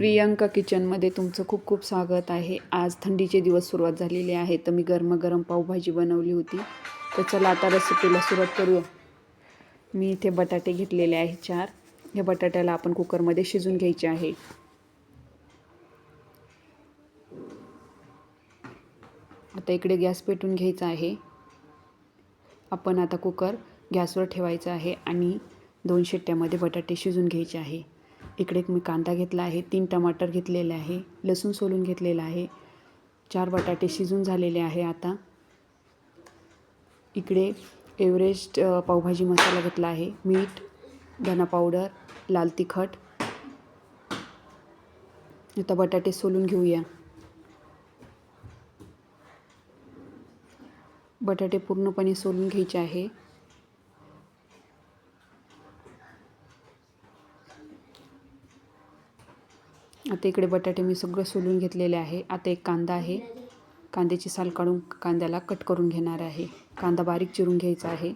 प्रियांका किचनमध्ये तुमचं खूप खूप स्वागत आहे. आज थंडीचे दिवस सुरुवात झालेली आहे तर मी गरमागरम पावभाजी बनवली होती. तर चला आता रेसिपीला सुरुवात करूया. मी इथे बटाटे घेतलेले आहे चार. या बटाट्याला आपण कुकरमध्ये शिजून घ्यायचे आहे. आता इकडे गॅस पेटून घ्यायचा आहे. आपण आता कुकर गॅसवर ठेवायचा आहे आणि दोन शिट्ट्यामध्ये बटाटे शिजून घ्यायचे आहे. इकडे मी कांदा घेतला आहे तीन टमाटर घेतलेले आहे लसूण सोलून घेतलेला आहे चार बटाटे शिजून झालेले आहे आता. इकडे एव्हरेस्ट पावभाजी मसाला घेतला आहे मीठ धना पावडर लाल तिखट. आता बटाटे सोलून घेऊया. बटाटे पूर्णपणे सोलून घ्यायचे आहे. आता इकडे बटाटे मी सगळं सोलून घेतलेले आहे. आता एक कांदा आहे. कांद्याची साल काढून कांद्याला कट करून घेणार आहे. कांदा बारीक चिरून घ्यायचा आहे.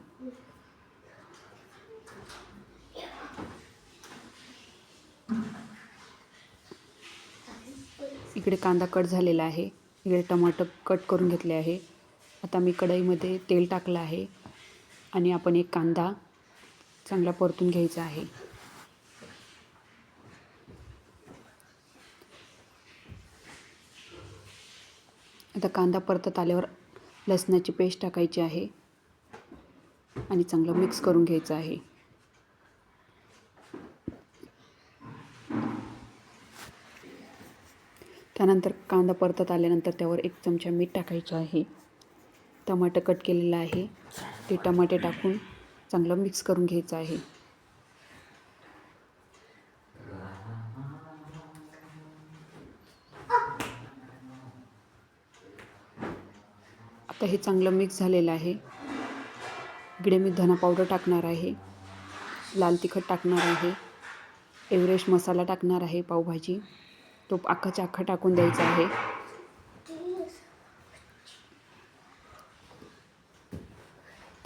इकडे कांदा कट झालेला आहे. इकडे टमाटर कट करून घेतले आहे. आता मी कढईमध्ये तेल टाकलं आहे. आणि आपण एक कांदा चांगला परतून घ्यायचा आहे. आता कांदा परतत आल्यावर लसणाची पेस्ट टाकायची आहे आणि चांगलं मिक्स करून घ्यायचं आहे. त्यानंतर कांदा परतत आल्यानंतर त्यावर एक चमचा मीठ टाकायचं आहे. टमाटर कट केलेलं आहे. ते टमाटे टाकून चांगलं मिक्स करून घ्यायचं आहे. आता हे चांगलं मिक्स झालेलं आहे. इकडे मी धना पावडर टाकणार आहे. लाल तिखट टाकणार आहे. एव्हरेस्ट मसाला टाकणार आहे पावभाजी. तो अख्खाच्या अख्खा टाकून द्यायचा आहे.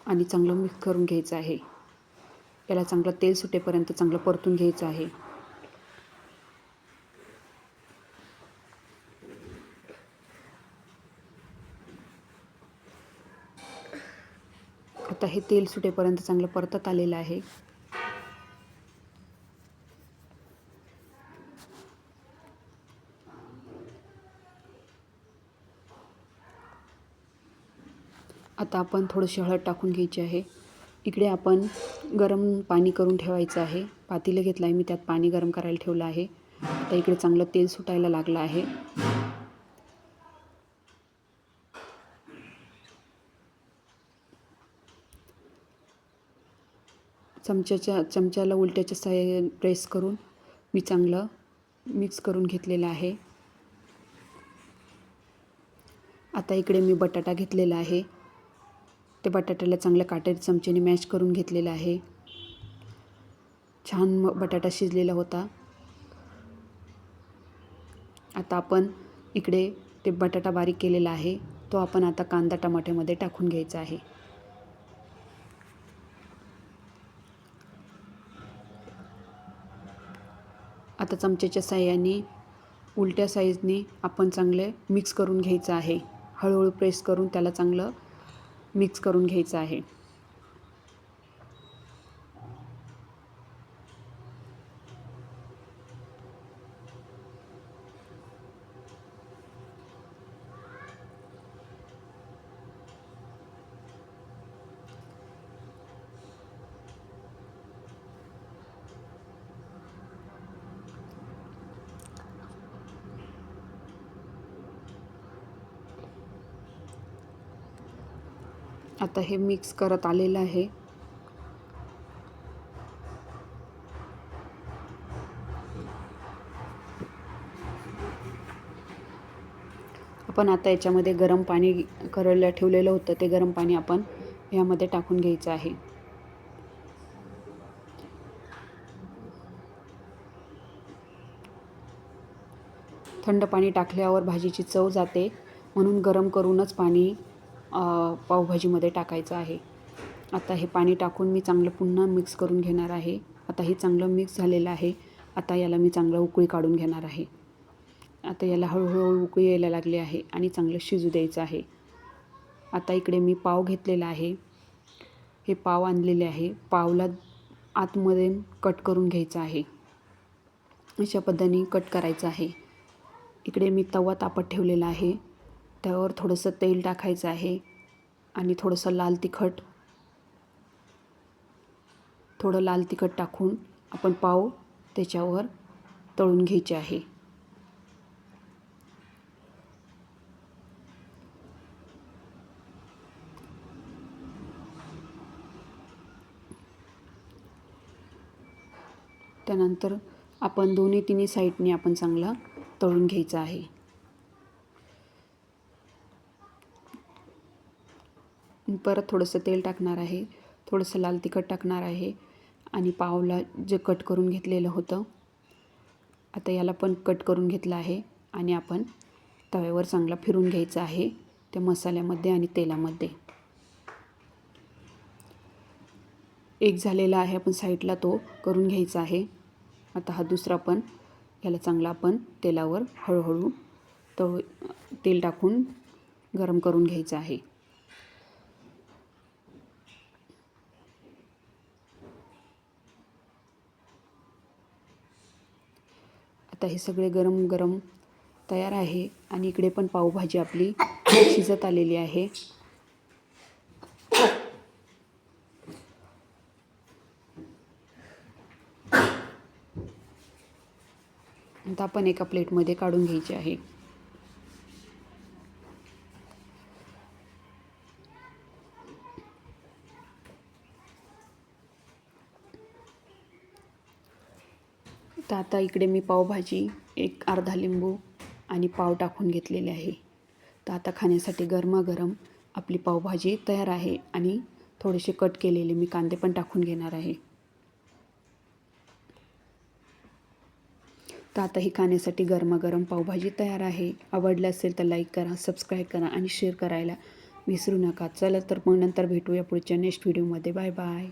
आणि चांगलं मिक्स करून घ्यायचं आहे. याला चांगलं तेल सुटेपर्यंत चांगलं परतून घ्यायचं आहे. आता हे तेल सुटेपर्यंत चांगलं परतत आलेलं आहे. आता आपण थोडंशी हळद टाकून घ्यायची आहे. इकडे आपण गरम पाणी करून ठेवायचं आहे. पातीलं घेतलं आहे मी त्यात पाणी गरम करायला ठेवलं आहे. आता इकडे चांगलं तेल सुटायला लागलं आहे. चमच्याच्या चमच्याला उलट्याच्या साह्याने प्रेस करून मी चांगलं मिक्स करून घेतलेलं आहे. आता इकडे मी बटाटा घेतलेला आहे. ते बटाट्याला चांगल्या काटेरी चमच्याने मॅश करून घेतलेलं आहे. छान म बटाटा शिजलेला होता. आता आपण इकडे ते बटाटा बारीक केलेला आहे. तो आपण आता कांदा टमाट्यामध्ये टाकून घ्यायचा आहे. आता चमच्याच्या साह्याने उलट्या साईजने आपण चांगले मिक्स करून घ्यायचं आहे. हळूहळू प्रेस करून त्याला चांगलं मिक्स करून घ्यायचं आहे. आता हे मिक्स करत आलेलं आहे. आपण आता याच्यामध्ये गरम पाणी करायला ठेवलेलं होतं. ते गरम पाणी आपण ह्यामध्ये टाकून घ्यायचं आहे. थंड पाणी टाकल्यावर भाजीची चव जाते. म्हणून गरम करूनच पाणी पावभाजीमध्ये टाकायचं आहे. आता हे पाणी टाकून मी चांगलं पुन्हा मिक्स करून घेणार आहे. आता हे चांगलं मिक्स झालेलं आहे. आता याला मी चांगलं उकळी काढून घेणार आहे. आता याला हळूहळू उकळी यायला लागली आहे आणि चांगलं शिजू द्यायचं आहे. आता इकडे मी पाव घेतलेला आहे. हे पाव आणलेले आहे. पावला आतमध्ये कट करून घ्यायचं आहे. अशा पद्धतीने कट करायचं आहे. इकडे मी तवा तापत ठेवलेला आहे. त्यावर थोडंसं तेल टाकायचं आहे आणि थोडंसं लाल तिखट. थोडं लाल तिखट टाकून आपण पाव त्याच्यावर तळून घ्यायचे आहे. त्यानंतर आपण दोन्ही तिन्ही साईडने आपण चांगला तळून घ्यायचा आहे. परत थोडंसं तेल टाकणार आहे. थोडंसं लाल तिखट टाकणार आहे. आणि पावला जे कट करून घेतलेलं होतं आता याला पण कट करून घेतलं आहे. आणि आपण तव्यावर चांगला फिरून घ्यायचा आहे त्या मसाल्यामध्ये आणि तेलामध्ये. एक झालेला आहे आपण साईडला तो करून घ्यायचा आहे. आता हा दुसरा पण याला चांगला आपण तेलावर हळूहळू तळ तेल टाकून गरम करून घ्यायचं आहे. आता हे सगळे गरम गरम तयार आहे आणि इकडे पण पावभाजी आपली शिजत आलेली आहे. आता आपण एका प्लेटमध्ये काढून घ्यायची आहे. तर आता इकडे मी पावभाजी एक अर्धा लिंबू आणि पाव टाकून घेतलेले आहे. तर आता खाण्यासाठी गरमागरम आपली पावभाजी तयार आहे आणि थोडेसे कट केलेले मी कांदे पण टाकून घेणार आहे. तर आता ही खाण्यासाठी गरमागरम पावभाजी तयार आहे. आवडलं असेल तर लाईक करा सबस्क्राईब करा आणि शेअर करायला विसरू नका. चला तर मग नंतर भेटूया पुढच्या नेक्स्ट व्हिडिओमध्ये. Bye bye.